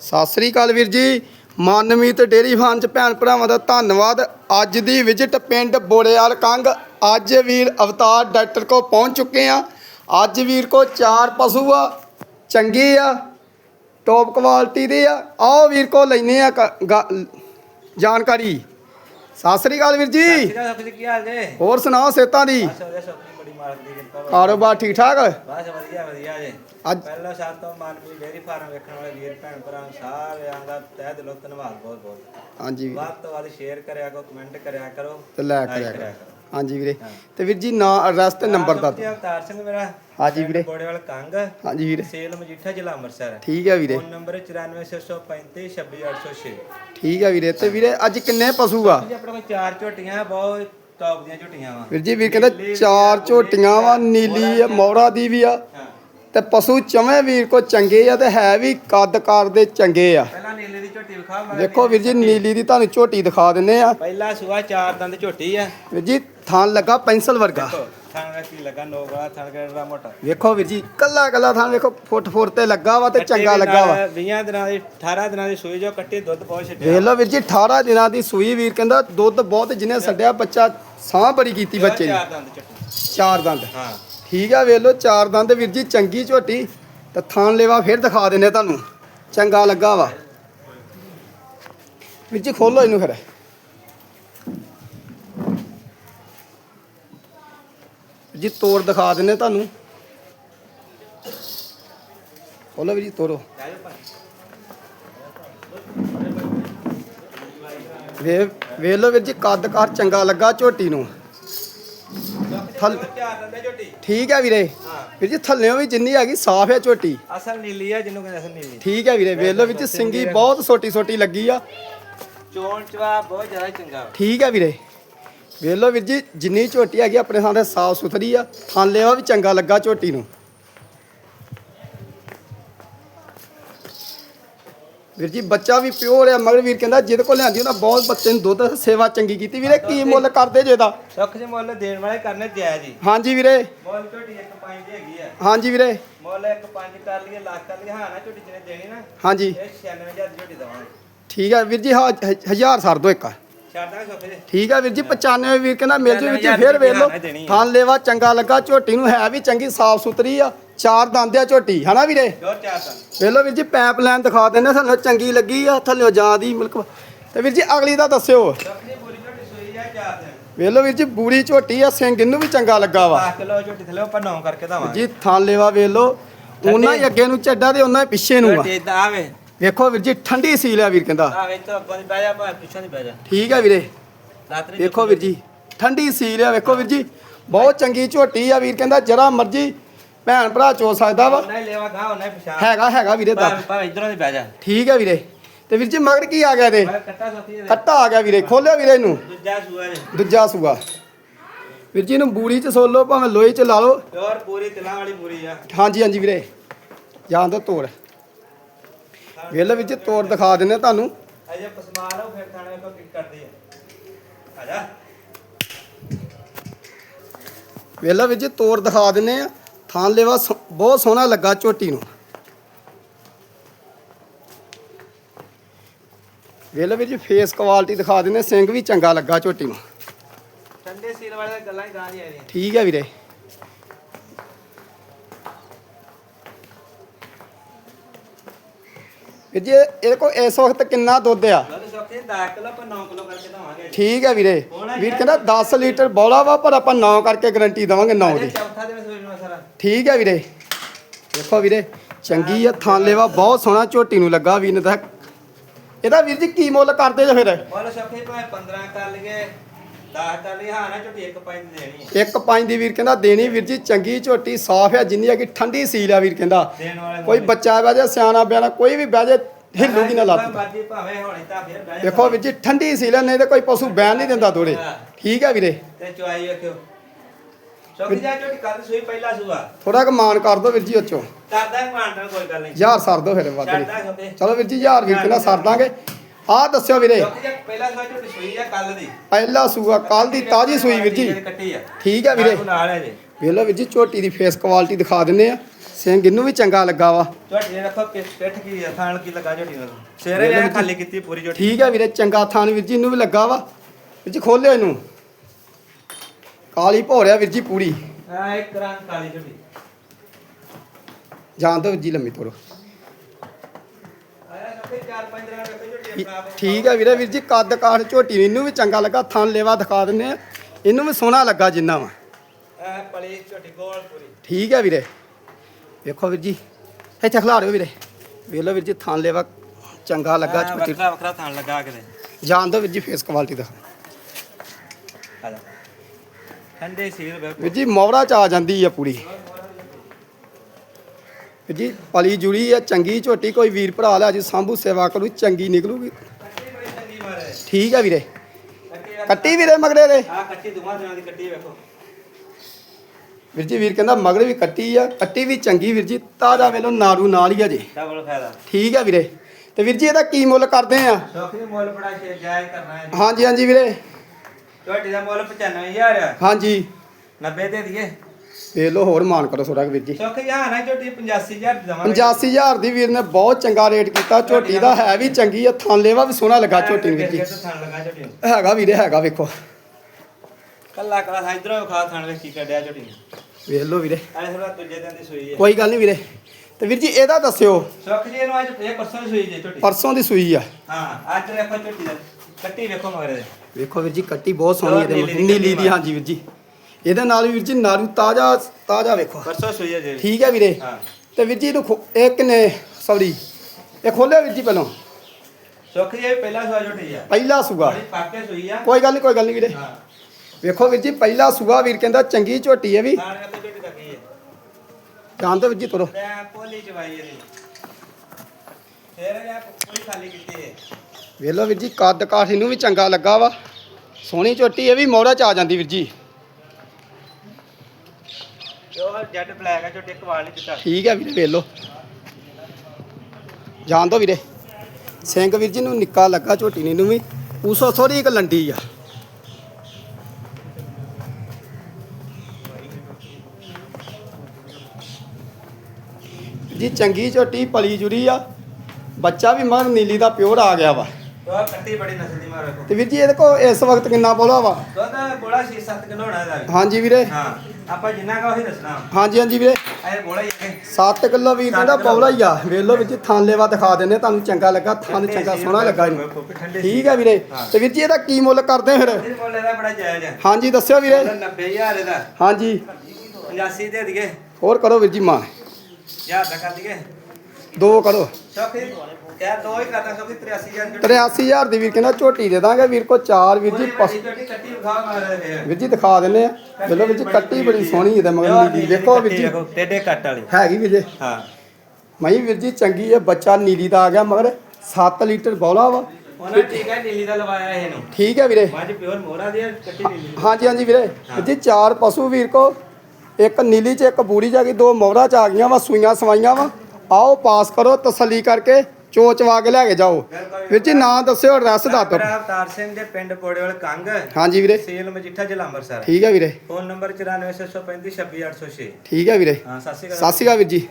ਸਤਿ ਸ੍ਰੀ ਅਕਾਲ ਵੀਰ ਜੀ। ਮਾਨਮੀਤ dairy farm ਚ ਭੈਣ ਭਰਾਵਾਂ ਦਾ ਧੰਨਵਾਦ। ਅੱਜ ਦੀ ਵਿਜ਼ਿਟ ਪਿੰਡ ਬੋੜੇਵਾਲ ਕੰਗ। ਅੱਜ ਵੀਰ ਅਵਤਾਰ ਡਾਕਟਰ ਕੋ ਪਹੁੰਚ ਚੁੱਕੇ ਆ ਅੱਜ ਵੀਰ ਕੋ ਚਾਰ ਪਸ਼ੂ ਆ ਚੰਗੇ ਆ ਟੌਪ ਕੁਆਲਿਟੀ ਦੇ ਆ। ਆਓ ਵੀਰ ਕੋ ਲੈਨੇ ਆ ਜਾਣਕਾਰੀ। ਸਤਿ ਸ੍ਰੀ ਅਕਾਲ ਵੀਰ ਜੀ। ਸਿਕਾ ਸਭ ਕੀ ਹਾਲ ਜੇ। ਹੋਰ ਸੁਣਾਓ ਸੇਤਾਂ ਦੀ? ਬੜੀ ਮਾਲਕ ਦੀ ਕਿਰਪਾ ਵਾ। ਕਾਰੋਬਾਰ ਠੀਕ ਠਾਕ? ਬਸ ਵਧੀਆ ਵਧੀਆ ਜੇ। ਅੱਜ ਪਹਿਲਾਂ ਸਾਲ ਤੋਂ ਮਾਨਵੀ ਡੇਰੀ ਫਾਰਮ ਵੇਖਣ ਵਾਲੇ ਵੀਰ ਭੈਣ ਭਰਾ ਸਾਰਿਆਂ ਦਾ ਤਹਿ ਦਿਲੋਂ ਧੰਨਵਾਦ ਬਹੁਤ ਬਹੁਤ। ਹਾਂਜੀ ਵੀਰ। ਵੱਧ ਤੋਂ ਵੱਧ ਸ਼ੇਅਰ ਕਰਿਆ ਕਰੋ ਕਮੈਂਟ ਕਰਿਆ ਕਰੋ ਤੇ ਲੈ ਕਰਿਆ ਕਰੋ। ਹਾਂਜੀ ਵੀਰੇ। ਤੇ ਵੀਰ ਜੀ ਨਾਂ ਐਡਰੈਸ ਤੇ ਨੰਬਰ ਦੱਸ ਜੀ ਅਵਤਾਰ ਸਿੰਘ ਮੇਰਾ। ਹਾਂਜੀ ਵੀਰੇ। ਕੋੜੇਵਾਲ ਕੰਗ। ਹਾਂਜੀ ਵੀਰੇ। ਸੇਲ ਮਜੀਠਾ ਜ਼ਿਲ੍ਹਾ ਅੰਮ੍ਰਿਤਸਰ। ਠੀਕ ਹੈ ਵੀਰੇ। ਫੋਨ ਨੰਬਰ 94635 26806 ਠੀਕ ਹੈ ਵੀਰੇ। ਤੇ ਵੀਰੇ ਅੱਜ ਕਿੰਨੇ ਪਸ਼ੂ ਆ? ਜੀ ਆਪਣੇ ਕੋਲ ਚਾਰ ਝੋਟੀਆਂ ਬਹੁਤ ਟੌਪ ਦੀਆਂ ਝੋਟੀਆਂ ਵਾ। ਵੀਰ ਜੀ ਵੀਰ ਕਹਿੰਦਾ ਚਾਰ ਝੋਟੀਆਂ ਵਾ ਨੀਲੀ ਆ ਮੌਰਾ ਦੀ ਵੀ ਆ। ਤੇ ਪਸ਼ੂ ਚਵੇਂ ਵੀਰ ਕੋ ਚੰਗੇ ਆ ਤੇ ਹੈ ਵੀ ਕੱਦ ਕਾਰ ਦੇ ਚੰਗੇ ਆ। ਪਹਿਲਾਂ ਨੀਲੇ ਦੀ ਝੋਟੀ ਵਿਖਾ ਮੈਂ ਵੇਖੋ ਵੀਰ ਜੀ ਨੀਲੀ ਦੀ ਤੁਹਾਨੂੰ ਝੋਟੀ ਦਿਖਾ ਦਿੰਨੇ ਆ। ਪਹਿਲਾ ਸੂਆ ਚਾਰ ਦੰਦ ਝੋਟੀ ਆ। ਵੀਰ ਜੀ ਥਣ ਲੱਗਾ ਪੈਨਸਲ ਵਰਗਾ। ਦੇਖੋ ਥਣ ਦਾ ਕੀ ਲੱਗਾ ਨੋਗਾ ਥਣ ਦਾ ਮੋਟਾ। ਵੇਖੋ ਵੀਰ ਜੀ ਕੱਲਾ ਕੱਲਾ ਥਣ ਵੇਖੋ ਫੁੱਟ ਫੁੱਟ ਤੇ ਲੱਗਾ ਵਾ ਤੇ ਚੰਗਾ ਲੱਗਾ ਵਾ। 20 ਦਿਨਾਂ ਦੀ 18 ਦਿਨਾਂ ਦੀ ਸੂਈ ਜੋ ਕੱਟੀ ਦੁੱਧ ਬਹੁਤ ਵੇਖ ਛੱਡਿਆ ਲਓ ਵੀਰ ਜੀ 18 ਦਿਨਾਂ ਦੀ ਸੂਈ ਵੀਰ ਕਹਿੰਦਾ ਦੁੱਧ ਬਹੁਤ ਜਿਹਨੇ ਛੱਡਿਆ ਬੱਚਾ ਸਾਹ ਬੜੀ ਕੀਤੀ ਬੱਚੇ ਦੀ ਚਾਰ ਦੰਦ ਝੋਟੀ ਚਾਰ ਦੰਦ। ਹਾਂ। ਠੀਕ ਆ ਵੇਖ ਲਓ ਚਾਰ ਦੰਦ ਵੀਰ ਜੀ ਚੰਗੀ ਝੋਟੀ। ਤੇ ਥਾਨ ਲੇਵਾ ਫਿਰ ਦਿਖਾ ਦਿੰਨੇ ਤੁਹਾਨੂੰ। ਚੰਗਾ ਲੱਗਾ ਵਾ। ਵੀਰ ਜੀ ਖੋਲੋ ਇਹਨੂੰ ਫਿਰ। ਜੀ ਤੋੜ ਦਿਖਾ ਦਿੰਨੇ ਤੁਹਾਨੂੰ। ਖੋਲੋ ਵੀਰ ਜੀ ਤੋੜੋ। ਵੇ ਵੇਖ ਲਓ ਵੀਰ ਜੀ ਕੱਦ ਕਾਰ ਚੰਗਾ ਲੱਗਾ ਝੋਟੀ ਨੂੰ। ਥਲ- ਠੀਕ ਹੈ ਵੀਰੇ। ਹਾਂ ਵੀਰ ਜੀ ਥੱਲਿਓਂ ਵੀ ਜਿੰਨੀ ਹੈਗੀ ਸਾਫ਼ ਹੈ ਝੋਟੀ। ਅਸਲ ਨੀਲੀ ਆ ਜਿਹਨੂੰ ਕਹਿੰਦੇ ਅਸਲ ਨੀਲੀ। ਠੀਕ ਹੈ ਵੀਰੇ ਵੇਖ ਲਓ ਵੀਰ ਜੀ ਸਿੰਗੀ ਬਹੁਤ ਛੋਟੀ ਛੋਟੀ ਲੱਗੀ ਆ। ਚੋਣ ਚਵਾ ਬਹੁਤ ਜ਼ਿਆਦਾ ਚੰਗਾ। ਠੀਕ ਹੈ ਵੀਰੇ। ਵੇਖ ਲਓ ਵੀਰ ਜੀ ਜਿੰਨੀ ਝੋਟੀ ਹੈਗੀ ਆਪਣੇ ਤੇ ਸਾਫ਼ ਸੁਥਰੀ ਆ ਥਾਂਲੇਵਾ ਵੀ ਚੰਗਾ ਲੱਗਾ ਝੋਟੀ ਨੂੰ। ਵੀਰ ਜੀ ਬੱਚਾ ਵੀ ਪਿਓਰ ਆ ਮਗਰ ਵੀਰ ਕਹਿੰਦਾ ਜਿਹਦੇ ਕੋਲ ਲਿਆਂਦੀ ਉਹਨਾਂ ਬਹੁਤ ਬੱਚੇ ਨੂੰ ਦੁੱਧ ਸੇਵਾ ਚੰਗੀ ਕੀਤੀ। ਵੀਰੇ ਕੀ ਮੁੱਲ ਕਰਦੇ ਜੇ ਦਾ ਸੁੱਖ ਜੀ ਮੁੱਲ ਦੇਣ ਵਾਲੇ ਕਰਨੇ ਜਾਇਜ਼ ਜੀ ਹਾਂਜੀ ਵੀਰੇ। ਮੁੱਲ ਝੋਟੀ ਇੱਕ ਪੰਜ ਦੀ ਹੈਗੀ ਆ। ਹਾਂਜੀ ਵੀਰੇ। ਮੁੱਲ ਇੱਕ ਪੰਜ ਕਰ ਲਈਏ ਲੱਖ ਕਰ ਲਈਏ ਹਾਂ ਨਾ ਝੋਟੀ ਜਿਹਨੇ ਦੇਣੀ ਨਾ ਹਾਂਜੀ। ਇਹ 96000 ਦੀ ਝੋਟੀ ਦਵਾਂਗੇ। ਠੀਕ ਹੈ ਵੀਰ ਜੀ ਹ- ਹ- ਹਜ਼ਾਰ ਸਰ ਦੋ ਇੱਕ ਜੀ ਠੀਕ ਹੈ ਵੀਰ ਜੀ 95 ਵੀਰ ਕਹਿੰਦਾ ਮਿਲ ਜੂ ਵੀਰ ਜੀ 95 ਫੇਰ ਵੇਖ ਲਓ। ਆ। ਥਾਂ ਲੇਵਾ ਚੰਗਾ ਲੱਗਾ ਝੋਟੀ ਨੂੰ ਹੈ ਵੀ ਚੰਗੀ ਸਾਫ਼ ਸੁਥਰੀ ਆ। ਚਾਰ ਦੰਦ ਆ ਝੋਟੀ ਹਨਾ ਵੀਰੇ? ਦੋ ਚਾਰ ਦੰਦ। ਵੇਖ ਲਓ ਵੀਰ ਜੀ ਪਾਈਪ ਲਾਈਨ ਦਿਖਾ ਦਿੰਦੇ ਸਾਨੂੰ ਚੰਗੀ ਲੱਗੀ ਆ ਥੱਲਿਓ ਜਾਂ ਦੀ ਮਿਲਕ ਤੇ ਵੀਰ ਜੀ ਅਗਲੀ ਦਾ ਦੱਸਿਓ। ਆ ਲਓ ਵੀਰ ਜੀ ਬੂੜੀ ਝੋਟੀ ਆ ਸਿੰਘ ਇਹਨੂੰ ਵੀ ਚੰਗਾ ਲੱਗਾ ਵਾ। 10 ਕਿਲੋ ਝੋਟੀ ਥਲੇ ਆਪਾਂ ਨੌ ਕਰਕੇ ਦਵਾਂਗੇ। ਜੀ ਥਾਂ ਲੇਵਾ ਵੇਖ ਲਓ ਉਹਨਾਂ ਹੀ ਅੱਗੇ ਨੂੰ ਚੱਡਾ ਤੇ ਉਹਨਾਂ ਹੀ ਪਿੱਛੇ ਨੂੰ ਆ। ਵੇਖੋ ਵੀਰ ਜੀ ਠੰਡੀ ਸੀਲ ਆ ਵੀਰ ਕਹਿੰਦਾ। ਆਵੇ ਤੋਂ ਅੱਗੋਂ ਦੀ ਬਹਿ ਜਾ ਭਾਵੇਂ ਪਿੱਛੋਂ ਦੀ ਬਹਿ ਜਾ। ਠੀਕ ਹੈ ਵੀਰੇ। ਵੇਖੋ ਵੀਰ ਜੀ ਠੰਡੀ ਸੀਲ ਆ ਵੇਖੋ ਵੀਰ ਜੀ ਬਹੁਤ ਚੰਗੀ ਝੋਟੀ ਆ ਵੀਰ ਕਹਿੰਦਾ ਜਰਾ ਮਰਜ਼ੀ ਭੈਣ ਭਰਾ ਚੋ ਸਕਦਾ ਵਾ। ਉਹਨਾਂ ਹੀ ਲੈਵਾ ਗਾ ਉਹਨਾਂ ਹੀ ਪਛਾਣ ਹੈਗਾ ਹੈਗਾ ਵੀਰੇ ਦਾ ਭਾਵੇਂ ਇਧਰੋਂ ਦੀ ਬਹਿ ਜਾ। ਠੀਕ ਹੈ ਵੀਰੇ। ਤੇ ਵੀਰ ਜੀ ਮਗਰ ਕੀ ਆ ਗਿਆ ਤੇ? ਕੱਟਾ ਆ ਗਿਆ ਵੀਰੇ। ਖੋਲਿਓ ਵੀਰੇ ਇਹਨੂੰ। ਦੂਜਾ ਸੂਆ ਦੂਜਾ ਸੂਆ। ਵੀਰ ਜੀ ਇਹਨੂੰ ਬੂੜੀ ਚ ਸੋਲੋ ਭਾਵੇਂ ਲੋਹੇ ਚ ਲਾ ਲਓ। ਪਿਓਰ ਪੂਰੀ ਤਿਲਾਂ ਵਾਲੀ ਪੂਰੀ ਆ। ਹਾਂਜੀ ਹਾਂਜੀ ਵੀਰੇ। ਜਾਣ ਦੋ ਤੋੜ। ਵੇਲੇ ਵਿੱਚ ਤੋੜ ਦਿਖਾ ਦਿੰਨੇ ਤੁਹਾਨੂੰ। ਅਜੇ ਪਸਮਾ ਲਓ ਫਿਰ ਥਾਣੇ ਕੋ ਕੀ ਕਰਦੀ ਆ। ਆ ਜਾ। ਵੇਲੇ ਵਿੱਚ ਤੋੜ ਦਿਖਾ ਦਿੰਨੇ ਆ ਥਾਂ ਲੇਵਾ ਬਹੁਤ ਸੋਹਣਾ ਲੱਗਾ ਝੋਟੀ ਨੂੰ। ਵੇਲੇ ਵਿੱਚ ਫੇਸ ਕੁਆਲਿਟੀ ਦਿਖਾ ਦਿੰਨੇ ਸਿੰਘ ਵੀ ਚੰਗਾ ਲੱਗਾ ਝੋਟੀ ਨੂੰ। ਠੰਡੇ ਸੀਲ ਵਾਲੇ ਗੱਲਾਂ ਹੀ ਗਾਂ ਦੀਆਂ ਨੇ। ਠੀਕ ਹੈ ਵੀਰੇ। ਵੀਰ ਜੀ ਇਹਦੇ ਕੋਲ ਇਸ ਵਕਤ ਕਿੰਨਾ ਦੁੱਧ ਆ? ਦੁੱਧ ਸੋਖੇ 10 ਕਿਲੋ ਪਰ 9 ਕਿਲੋ ਕਰਕੇ ਦਵਾਂਗੇ। ਠੀਕ ਹੈ ਵੀਰੇ ਵੀਰ ਕਹਿੰਦਾ 10 ਲੀਟਰ ਬੋਲਾ ਵਾ ਪਰ ਆਪਾਂ 9 ਕਰਕੇ ਗਾਰੰਟੀ ਦਵਾਂਗੇ 9 ਅਜੇ ਦੀ ਚੌਥਾ ਦਿਨ ਸੂਈ ਨੂੰ ਆ ਸਾਰਾ ਠੀਕ ਹੈ ਵੀਰੇ। ਦੇਖੋ ਵੀਰੇ ਚੰਗੀ ਆ ਥਾਂ ਲੇਵਾ ਬਹੁਤ ਸੋਹਣਾ ਝੋਟੀ ਨੂੰ ਲੱਗਾ ਵੀਰ ਨੇ ਤਾਂ। ਇਹਦਾ ਵੀਰ ਜੀ ਕੀ ਮੁੱਲ ਕਰਦੇ ਜੇ ਫਿਰ? ਮੁੱਲ ਸੋਖੇ ਭਾਵੇਂ 15 ਕਰ ਲਈਏ 10 ਕਰ ਲਈਏ ਹਾਂ ਨਾ ਝੋਟੀ ਇੱਕ ਪੰਜ ਦੀ ਦੇਣੀ ਹੈ ਇੱਕ ਪੰਜ ਦੀ ਵੀਰ ਕਹਿੰਦਾ ਦੇਣੀ ਵੀਰ ਜੀ ਚੰਗੀ ਝੋਟੀ ਸਾਫ਼ ਆ ਜਿੰਨੀ ਆ ਕਿ ਠੰਡੀ ਸੀਲ ਆ ਵੀਰ ਕਹਿੰਦਾ। ਦੇਣ ਵਾਲੇ ਕੋਈ ਬੱਚਾ ਬਹਿ ਜਾ ਸਿਆਣਾ ਬਿਆਣਾ ਕੋਈ ਵੀ ਬਹਿ ਜਾ ਹਿੱਲੂਗੀ ਨਾ ਲੱਤ। ਮਰਜ਼ੀ ਭਾਵੇਂ ਹੋਣੀ ਤਾਂ ਫਿਰ ਬਹਿ ਜਾ। ਦੇਖੋ ਵੀਰ ਜੀ ਠੰਡੀ ਸੀਲ ਆ ਨਹੀਂ ਤੇ ਕੋਈ ਪਸ਼ੂ ਬੈਨ ਨਹੀਂ ਦਿੰਦਾ ਦੋੜੇ ਠੀਕ ਹੈ ਵੀਰੇ। ਤੇ ਚੁਆਈ ਵੇਖਿਓ। ਸੋਖੀ ਜਾ ਝੋਟੀ ਕੱਲ ਸੂਈ ਪਹਿਲਾ ਸੂਆ। ਥੋੜਾ ਕੁ ਮਾਨ ਕਰ ਦੋ ਵੀਰ ਜੀ ਉੱਚੋਂ ਕਰਦਾ ਮਾਨਦਾ ਕੋਈ ਗੱਲ ਨਹੀਂ। ਯਾਰ ਸਰ ਦੋ ਫਿਰ ਵੱਧ ਛੱਡਦਾ ਨਹੀਂ ਚਲੋ ਵੀਰ ਜੀ ਯਾਰ ਵੀਰ ਕਹਿੰਦਾ ਸਰ ਦਾਂਗੇ। ਆਹ ਦੱਸਿਓ ਵੀਰੇ। ਜਾ ਪਹਿਲਾ ਸੂਆ ਝੋਟੀ ਸੂਈ ਆ ਕੱਲ ਦੀ। ਪਹਿਲਾ ਸੂਆ ਕੱਲ ਦੀ ਤਾਜੀ ਸੂਈ ਵੀਰ ਜੀ। ਕੱਟੀ ਆ। ਠੀਕ ਹੈ ਵੀਰੇ। ਨਾਲ ਹੈ ਜੀ ਵੇਖ ਲਓ ਵੀਰ ਜੀ ਝੋਟੀ ਦੀ ਫੇਸ ਕੁਆਲਿਟੀ ਦਿਖਾ ਦਿੰਨੇ ਆ। ਸਿੰਘ ਇਹਨੂੰ ਵੀ ਚੰਗਾ ਲੱਗਾ ਵਾ। ਝੋਟੀ ਰੱਖੋ ਪਿੱਠ ਪਿੱਠ ਕੀ ਆ ਥਾਣ ਕੀ ਲੱਗਾ ਝੋਟੀ ਨੂੰ ਸਵੇਰੇ ਵੀ ਐਂ ਖਾਲੀ ਕੀਤੀ ਪੂਰੀ ਝੋਟੀ। ਠੀਕ ਹੈ ਵੀਰੇ ਚੰਗਾ ਥਾਨ ਵੀਰ ਜੀ ਇਹਨੂੰ ਵੀ ਲੱਗਾ ਵਾ। ਵੀਰ ਜੀ ਖੋਲਿਓ ਇਹਨੂੰ। ਕਾਲੀ ਭੋਰਿਆ ਵੀਰ ਜੀ ਪੂਰੀ। ਆ ਇੱਕ ਰੰਗ ਕਾਲੀ ਝੋਟੀ ਜਾਣ ਤੋਂ ਜੀ ਲੰਮੀ ਆਪ ਠੀਕ ਹੈ ਵੀਰੇ ਵੀਰ ਜੀ ਕੱਦ ਕਾਠ ਝੋਟੀ ਇਹਨੂੰ ਵੀ ਚੰਗਾ ਲੱਗਾ ਥਣ ਲੇਵਾ ਦਿਖਾ ਦਿੰਨੇ ਇਹਨੂੰ ਵੀ ਸੋਹਣਾ ਲੱਗਾ ਜਿੰਨਾ ਵਾ। ਐ ਪਲੀ ਝੋਟੀ ਗੋਲ ਪੂਰੀ। ਠੀਕ ਹੈ ਵੀਰੇ। ਵੇਖੋ ਵੀਰ ਜੀ ਇੱਥੇ ਖਿਲਾ ਰਿਓ ਵੀਰੇ। ਵੇਖ ਲਓ ਵੀਰ ਜੀ ਥਣ ਲੇਵਾ ਚੰਗਾ ਲੱਗਾ ਐਂ ਝੋਟੀ। ਵੱਖਰਾ ਵੱਖਰਾ ਥਾਣ ਲੱਗਾ ਕਿਤੇ। ਜਾਣ ਦੋ ਵੀਰ ਜੀ ਫੇਸ ਕੁਆਲਿਟੀ ਦਾ ਆ ਜਾ। ਠੰਡੇ ਸੀਲ ਬਿਲਕੁਲ। ਵੀਰ ਜੀ ਮੌਰਾ ਚ ਆ ਜਾਂਦੀ ਆ ਪੂਰੀ। ਵੀਰ ਜੀ ਪਲੀ ਜੁੜੀ ਆ ਚੰਗੀ ਝੋਟੀ ਕੋਈ ਵੀਰ ਭਰਾ ਲੈ ਜੀ ਸਾਂਭੂ ਸੇਵਾ ਕਰੂ ਚੰਗੀ ਨਿਕਲੂਗੀ। ਚੰਗੀ ਮਾਰੇ ਠੀਕ ਹੈ ਵੀਰੇ। ਕੱਟੀ ਆ ਵੀਰੇ ਮਗਰੇ ਦੇ। ਆਹ ਕੱਟੀ ਦੋਵਾਂ ਦਿਨਾਂ ਦੀ ਕੱਟੀ ਵੇਖੋ। ਵੀਰ ਜੀ ਵੀਰ ਕਹਿੰਦਾ ਮਗਰ ਵੀ ਕੱਟੀ ਆ ਕੱਟੀ ਵੀ ਚੰਗੀ ਵੀਰ ਜੀ ਤਾਜ਼ਾ ਵੇਲੋ ਨਾਰੂ ਨਾਲ ਹੀ ਆ ਜੀ। ਡਬਲ ਫਾਇਦਾ। ਠੀਕ ਹੈ ਵੀਰੇ। ਤੇ ਵੀਰ ਜੀ ਇਹਦਾ ਕੀ ਮੁੱਲ ਕਰਦੇ ਆ? ਸੁੱਖ ਦੀ ਮੁੱਲ ਬੜਾ ਸ਼ੇ ਜਾਇਜ਼ ਕਰਨਾ ਹੈ। ਹਾਂਜੀ ਹਾਂਜੀ ਵੀਰੇ। ਝੋਟੀ ਦਾ ਮੁੱਲ 95000 ਆ। ਹਾਂਜੀ। 90 ਦੇ ਦਈਏ ਵੇਖ ਲਓ ਹੋਰ ਮਾਨ ਕਰੋ ਥੋੜਾ ਵੀਰ ਜੀ। ਸੁੱਖ ਯਾਰ ਨਾ ਝੋਟੀ 85000 ਦਵਾਂਗੇ। 85000 ਦੀ ਵੀਰ ਨੇ ਬਹੁਤ ਚੰਗਾ ਰੇਟ ਕੀਤਾ। ਝੋਟੀ ਦਾ ਹੈ ਵੀ ਚੰਗੀ ਆ ਥਾਂ ਲੇਵਾ ਵੀ ਸੋਹਣਾ ਲੱਗਾ ਝੋਟੀ ਨੂੰ ਵੀਰ ਜੀ। ਥਣ ਲਗਾ ਝੋਟੀ ਨੂੰ। ਹੈਗਾ ਵੀਰੇ ਹੈਗਾ ਵੇਖੋ। ਕੱਲਾ ਕੱਲਾ ਇਧਰੋਂ ਖਾ ਥਣ ਵੇ ਕੀ ਕੱਢਿਆ ਝੋਟੀ ਨੂੰ। ਵੇਖ ਲਓ ਵੀਰੇ। ਐ ਥੋੜਾ ਦੂਜੇ ਦਿਨ ਦੀ ਸੂਈ ਹੈ। ਕੋਈ ਗੱਲ ਨਹੀਂ ਵੀਰੇ। ਤੇ ਵੀਰ ਜੀ ਇਹਦਾ ਦੱਸਿਓ। ਸੁੱਖ ਜੀ ਇਹਨੂੰ ਅੱਜ ਇਹ ਪਰਸੋਂ ਦੀ ਸੂਈ ਜੇ ਝੋਟੀ। ਪਰਸੋਂ ਦੀ ਸੂਈ ਆ। ਹਾਂ ਅੱਜ ਵੇਖੋ ਝੋਟੀ ਦਾ। ਕੱਟੀ ਵੇਖੋ ਮਗਰ ਦੇ। ਵੇਖੋ ਵੀਰ ਜੀ ਕੱਟੀ ਬਹੁਤ ਸੋਹਣੀ ਇਹਦੇ ਨੀਲੀ ਦੀ ਨੀਲੀ ਦੀ ਕੱਟੀ ਹਾਂਜੀ ਵੀਰ ਜੀ। ਇਹਦੇ ਨਾਲ ਵੀ ਵੀਰ ਜੀ ਨਾਰੂ ਤਾਜ਼ਾ ਤਾਜ਼ਾ ਵੇਖੋ। ਪਰਸੋਂ ਸੂਈ ਹੈ ਜੀ ਠੀਕ ਹੈ ਵੀਰੇ। ਹਾਂ। ਤੇ ਵੀਰ ਜੀ ਇਹਨੂੰ ਖੋ- ਇਹ ਕਿੰਨੇ ਸੌਰੀ ਇਹ ਖੋਲਿਆ ਵੀਰ ਜੀ ਪਹਿਲਾਂ। ਸੁੱਖ ਜੀ ਇਹ ਪਹਿਲਾ ਸੂਆ ਝੋਟੀ ਆ। ਪਹਿਲਾ ਸੂਆ। ਬੜੀ ਪਾਕੇ ਸੂਈ ਆ। ਕੋਈ ਗੱਲ ਨਹੀਂ ਕੋਈ ਗੱਲ ਨਹੀਂ ਵੀਰੇ। ਹਾਂ। ਵੇਖੋ ਵੀਰ ਜੀ ਪਹਿਲਾ ਸੂਆ ਵੀਰ ਕਹਿੰਦਾ ਚੰਗੀ ਝੋਟੀ ਹੈ ਵੀ। ਨਾਲ ਵੇਖੋ ਝੋਟੀ ਦਾ ਕੀ ਹੈ ਜਾਣਦੇ ਵੀਰ ਜੀ ਤੁਰੋ। ਤੇ ਪੋਲੀ ਚਵਾਈ ਇਹਦੀ। ਫੇਰ ਇਹ ਪੂਰੀ ਖਾਲੀ ਕੀਤੀ ਹੈ। ਵੇਖ ਲਓ ਵੀਰ ਜੀ ਕੱਦ ਕਾਠ ਇਹਨੂੰ ਵੀ ਚੰਗਾ ਲੱਗਾ ਵਾ। ਸੋਹਣੀ ਝੋਟੀ ਇਹ ਵੀ ਮੋੜਾ ਚ ਆ ਜਾਂਦੀ ਵੀਰ ਜੀ। ਤੇ ਉਹ ਜੈਡ ਬਲੈਕ ਹੈ ਝੋਟੀ ਕਵਾਲ ਨਹੀਂ ਦਿੱਤਾ ਠੀਕ ਹੈ ਵੀਰੇ ਵੇਖ ਲਓ। ਜਾਣ ਦੋ ਵੀਰੇ। ਸਿੰਘ ਵੀਰ ਜੀ ਨੂੰ ਨਿੱਕਾ ਲੱਗਾ ਝੋਟੀ ਨੇ ਇਹਨੂੰ ਵੀ। ਉਸੋ ਥੋੜੀ ਇੱਕ ਲੰਡੀ ਆ। ਜੀ ਚੰਗੀ ਝੋਟੀ ਪਲੀ ਜੁਰੀ ਆ। ਬੱਚਾ ਵੀ ਮਰ ਨੀਲੀ ਦਾ ਪਿਓਰ ਆ ਗਿਆ ਵਾ। ਉਹ ਕੱਟੀ ਬੜੀ ਨਸਲ ਦੀ ਮਾਰ ਵੇਖੋ ਤੇ ਵੀਰ ਜੀ ਇਹਦੇ ਕੋ ਇਸ ਵਕਤ ਕਿੰਨਾ ਬੋਲਾ ਵਾ। ਦੁੱਧ ਬੋਲਾ 6-7 ਕਿਲੋ ਹੋਣਾ ਇਹਦਾ ਵੀ। ਹਾਂਜੀ ਵੀਰੇ। ਹਾਂ ਆਪਾਂ ਜਿੰਨਾ ਕਾ ਉਹੀ ਦੱਸਣਾ। ਹਾਂਜੀ ਹਾਂਜੀ ਵੀਰੇ। ਇਹ ਬੋਲਾ ਹੀ ਹੈ 7 ਕਿਲੋ ਵੀਰ ਸੱਤ ਦਾ ਕਿੱਲੋ। ਪੌਲਾ ਹੀ ਆ। ਵੇਖ ਲਓ ਵੀਰ ਜੀ ਥਾਂ ਲੇਵਾ ਦਿਖਾ ਦਿੰਦੇ ਤੁਹਾਨੂੰ ਚੰਗਾ ਲੱਗਾ ਥਾਂ ਚੰਗਾ ਸੋਹਣਾ ਲੱਗਾ ਠੰਡੇ ਠੀਕ ਹੈ ਵੀਰੇ। ਤੇ ਵੀਰ ਜੀ ਇਹਦਾ ਕੀ ਮੁੱਲ ਕਰਦੇ ਫਿਰ? ਇਹ ਮੁੱਲ ਇਹਦਾ ਬੜਾ ਜਾਇਜ਼ ਹੈ ਹਾਂਜੀ ਦੱਸਿਓ ਵੀਰੇ। 90000 ਇਹਦਾ। ਹਾਂਜੀ। 85 ਦੇ ਦਈਏ। ਹੋਰ ਕਰੋ ਵੀਰ ਜੀ ਮਾਨ ਯਾਰ ਦਾ ਕਰ ਦਈਏ। ਦੋ ਕਰੋ। ਸੋਖੀ ਯਾਰ ਦੋ ਹੀ ਕਰਦਾ ਸੋਖੀ 83000 ਝੋਟੀ 83000 ਦੀ ਵੀਰ ਕਹਿੰਦਾ ਝੋਟੀ ਦੇ ਦਾਂਗੇ ਵੀਰ ਕੋ ਚਾਰ ਵੀਰ ਜੀ ਕੱਟੀ ਵਿਖਾ ਮਾਰੇ ਦੇ ਵੀਰ ਜੀ ਦਿਖਾ ਦਿੰਨੇ ਆ। ਲਓ ਵੀਰ ਜੀ ਕੱਟੀ ਬੜੀ ਸੋਹਣੀ ਇਹਦੇ ਮਗਰ ਨੀਲੀ ਵੇਖੋ ਵੀਰ ਜੀ। ਟੇਡੇ ਕੱਟ ਵਾਲੀ। ਹੈਗੀ ਵੀਰ ਜੀ। ਹਾਂ। ਮਈ ਵੀਰ ਜੀ ਚੰਗੀ ਹੈ ਬੱਚਾ ਨੀਲੀ ਦਾ ਆ ਗਿਆ ਮਗਰ 7 ਲੀਟਰ ਬੌਲਾ ਵਾ। ਉਹਨਾਂ ਠੀਕ ਹੈ ਨੀਲੀ ਦਾ ਲਵਾਇਆ ਇਹਨੂੰ। ਠੀਕ ਹੈ ਵੀਰੇ। ਮੱਝ ਪਿਓਰ ਮੋਹਰਾ ਦੀ ਕੱਟੀ ਨੀਲੀ ਦੀ। ਹਾਂਜੀ ਹਾਂਜੀ ਵੀਰੇ। ਜੀ ਚਾਰ ਪਸ਼ੂ ਵੀਰ ਕੋ ਇੱਕ ਨੀਲੀ ਚ ਇੱਕ ਬੂੜੀ ਜਾ ਗਈ ਦੋ ਮੋਹਰਾ ਚ ਆ ਗਈਆਂ ਵਾ ਸੂਈਆਂ ਸਵਾਈਆਂ ਵਾ। ਆਓ ਪਾਸ ਕਰੋ ਤਸੱਲੀ ਕਰਕੇ ਚੋਚਵਾ ਕੇ ਲੈ ਕੇ ਜਾਓ। ਵੀਰ ਜੀ ਨਾਂ ਦੱਸਿਓ ਐਡਰੈਸ ਦੱਸ ਦਿਓ। ਮੇਰਾ ਅਵਤਾਰ ਸਿੰਘ ਦੇ ਪਿੰਡ ਪੋੜੇਵਾਲ ਕੰਗ। ਹਾਂਜੀ ਵੀਰੇ। ਸੇਲ ਮਜੀਠਾ ਜ਼ਿਲ੍ਹਾ ਅੰਮ੍ਰਿਤਸਰ। ਠੀਕ ਹੈ ਵੀਰੇ। ਫੋਨ ਨੰਬਰ 9465 26806 ਠੀਕ ਹੈ ਵੀਰੇ। ਹਾਂ ਸਤਿ ਸ਼੍ਰੀ ਅਕਾਲ। ਸਤਿ ਸ਼੍ਰੀ ਅਕਾਲ ਵੀਰ ਜੀ।